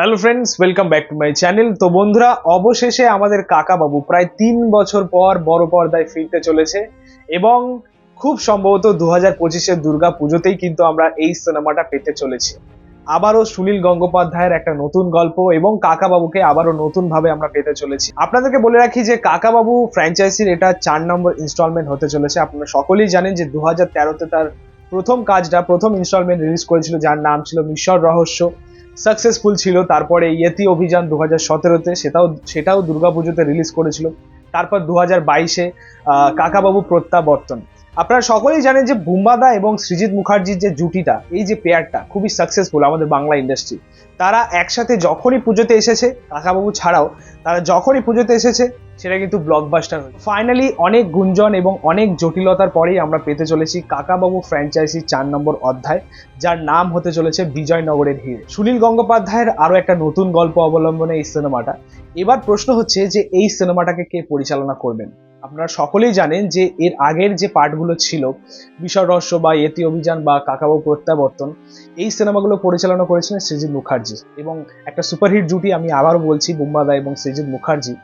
Hello friends welcome back to my channel তো বন্ধুরা, অবশেষে আমাদের কাকা বাবু প্রায় তিন বছর পর বড় পর্দায় ফিরতে চলেছে এবং খুব সম্ভবত দু হাজার পঁচিশের দুর্গা পুজোতেই কিন্তু আমরা এই সিনেমাটা পেতে চলেছি। আবারও সুনীল গঙ্গোপাধ্যায়ের একটা নতুন গল্প এবং কাকা বাবুকে আবারও নতুন ভাবে আমরা পেতে চলেছি। আপনাদেরকে বলে রাখি যে কাকা বাবু ফ্র্যাঞ্চাইজির এটা চার নম্বর ইনস্টলমেন্ট হতে চলেছে। আপনারা সকলেই জানেন যে দু হাজার তেরোতে তার প্রথম কাজটা, প্রথম ইনস্টলমেন্ট রিলিজ করেছিল, যার নাম ছিল মিশর রহস্য। সাকসেসফুল ছিল, তারপরে ইয়েতি অভিযান দু হাজার সতেরোতে সেটাও সেটাও দুর্গাপুজোতে রিলিজ করেছিল। তারপর দু হাজার বাইশে কাকাবাবু প্রত্যাবর্তন। আপনারা সকলেই জানেন যে বুম্বাদা এবং সৃজিত মুখার্জির যে জুটিটা, এই যে পেয়ারটা খুবই সাকসেসফুল আমাদের বাংলা ইন্ডাস্ট্রি তারা একসাথে যখনই পুজোতে এসেছে, কাকাবাবু ছাড়াও, তারা যখনই পুজোতে এসেছে সেটা কিন্তু ব্লকবাস্টার হয়েছে। ফাইনালি অনেক গুঞ্জন এবং অনেক জটিলতার পরেই আমরা পেতে চলেছি কাকাবাবু ফ্র্যাঞ্চাইজি চার নম্বর অধ্যায়, যার নাম হতে চলেছে বিজয়নগরের হিরে সুনীল গঙ্গোপাধ্যায়ের আরও একটা নতুন গল্প অবলম্বনে এই সিনেমাটা। এবার প্রশ্ন হচ্ছে যে এই সিনেমাটাকে কে পরিচালনা করবেন? আপনারা সকলেই জানেন যে এর আগের যে পার্টগুলো ছিল বিষয় রহস্য বা এতি অভিযান বা কাকাবাবু প্রত্যাবর্তন, এই সিনেমাগুলো পরিচালনা করেছিলেন সৃজিত মুখার্জি। এবং একটা সুপারহিট জুটি আমি আবারও বলছি, বুম্বাদা এবং সৃজিত মুখার্জি।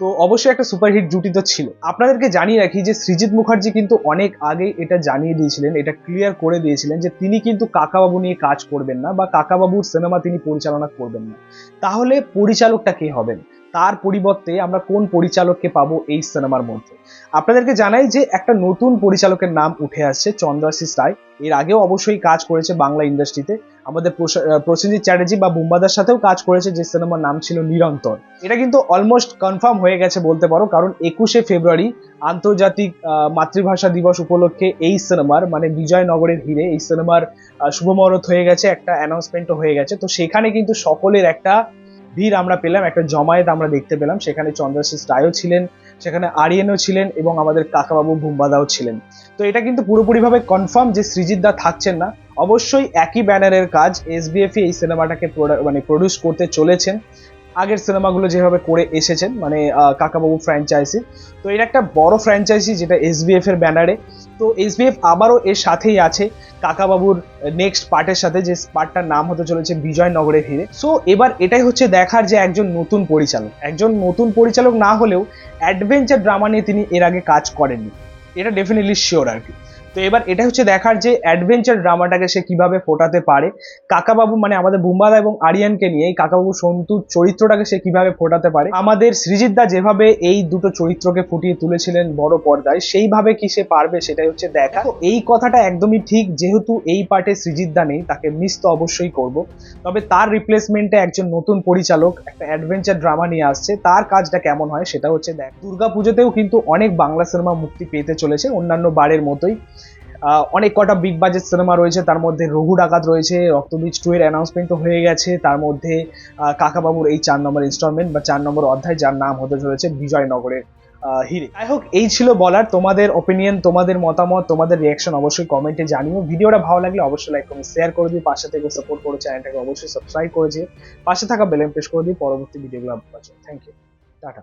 তো অবশ্যই একটা সুপারহিট জুটি তো ছিল। আপনাদেরকে জানিয়ে রাখি যে সৃজিত মুখার্জি কিন্তু অনেক আগে এটা জানিয়ে দিয়েছিলেন, এটা ক্লিয়ার করে দিয়েছিলেন যে তিনি কিন্তু কাকাবাবু নিয়ে কাজ করবেন না বা কাকাবাবুর সিনেমা তিনি পরিচালনা করবেন না। তাহলে পরিচালকটা কে হবেন? তার পরিবর্তে আমরা কোন পরিচালককে পাবো এই সিনেমার মধ্যে। আপনাদেরকে জানাই যে একটা নতুন পরিচালকের নাম উঠে আসছে চন্দ্রাশিস রায়। এর আগেও অবশ্যই কাজ করেছে বাংলা ইন্ডাস্ট্রিতে। আমাদের প্রসে- প্রসেনজিৎ চ্যাটার্জি বা বুম্বাদার সাথেও কাজ করেছে যে সিনেমার নাম ছিল নিরন্তর। এটা কিন্তু অলমোস্ট কনফার্ম হয়ে গেছে বলতে পারো কারণ একুশে ফেব্রুয়ারি আন্তর্জাতিক মাতৃভাষা দিবস উপলক্ষে এই সিনেমার মানে বিজয়নগরের হিরে এই সিনেমার আহ, শুভমুহূর্ত হয়ে গেছে একটা অ্যানাউন্সমেন্টও হয়ে গেছে। তো সেখানে কিন্তু সকলের একটা ভিড় আমরা পেলাম, একটা জমায়েত আমরা দেখতে পেলাম। সেখানে চন্দ্রশেষ রায়ও ছিলেন, সেখানে আরিয়েনও ছিলেন এবং আমাদের কাকাবাবু ভুম্বাদাও ছিলেন। তো এটা কিন্তু পুরোপুরিভাবে কনফার্ম যে সৃজিত দা থাকছেন না। অবশ্যই একই ব্যানারের কাজ এসবিএফ এই সিনেমাটাকে মানে প্রডিউস করতে চলেছেন। আগের সিনেমাগুলো যেভাবে করে এসেছেন মানে কাকাবাবু ফ্র্যাঞ্চাইজি তো এটা একটা বড় ফ্র্যাঞ্চাইজি যেটা এসবিএফ এর ব্যানারে। তো এসবিএফ আবারও এর সাথেই আছে কাকাবাবুর নেক্সট পার্টের সাথে, যে পার্টটার নাম হতে চলেছে বিজয়নগরের হিরে। সো এবার এটাই হচ্ছে দেখার যে একজন নতুন পরিচালক। একজন নতুন পরিচালক না হলেও অ্যাডভেঞ্চার ড্রামা নিয়ে তিনি এর আগে কাজ করেননি। এটা ডেফিনেটলি শিওর আর কি। তো এবার এটা হচ্ছে দেখার যে অ্যাডভেঞ্চার ড্রামাটাকে সে কীভাবে ফোটাতে পারে। কাকাবাবু মানে আমাদের বুম্বাদা এবং আরিয়ানকে নিয়ে এই কাকাবাবু সন্তুর চরিত্রটাকে সে কীভাবে ফোটাতে পারে, আমাদের সৃজিত যেভাবে এই দুটো চরিত্রকে ফুটিয়ে তুলেছিলেন বড় পর্দায়, সেইভাবে কি সে পারবে সেটাই হচ্ছে দেখা। এই কথাটা একদমই ঠিক, যেহেতু এই পার্টে সৃজিত দা নেই, তাকে মিস তো অবশ্যই করব। তবে তার রিপ্লেসমেন্টে একজন নতুন পরিচালক, একটা অ্যাডভেঞ্চার ড্রামা নিয়ে আসছে, তার কাজটা কেমন হয় সেটা হচ্ছে দেখ। দুর্গা পুজোতেও কিন্তু অনেক বাংলা সিনেমা মুক্তি পেতে চলেছে, অন্যান্য বারের মতোই। অনেক কটা বিগ বাজেট সিনেমা রয়েছে, তার মধ্যে রঘু ডাকাত রয়েছে, রক্তবীজ টু এর অ্যানাউন্সমেন্টও হয়ে গেছে, তার মধ্যে কাকাবাবুর এই চার নম্বর ইনস্টলমেন্ট বা চার নম্বর অধ্যায়, যার নাম হতে চলেছে বিজয়নগরের হিরে। যাই হোক, এই ছিল বলার তোমাদের ওপিনিয়ন তোমাদের মতামত, তোমাদের রিয়াকশন অবশ্যই কমেন্টে জানিও। ভিডিওটা ভালো লাগলে অবশ্যই লাইক কমেন্ট শেয়ার করে দিই পাশে থেকে সাপোর্ট করো চ্যানেলটাকে অবশ্যই সাবস্ক্রাইব করে দিও। পাশে থাকা বেল প্রেস করে দিও। পরবর্তী ভিডিওগুলো পাচ্ছ থ্যাংক ইউ টাটা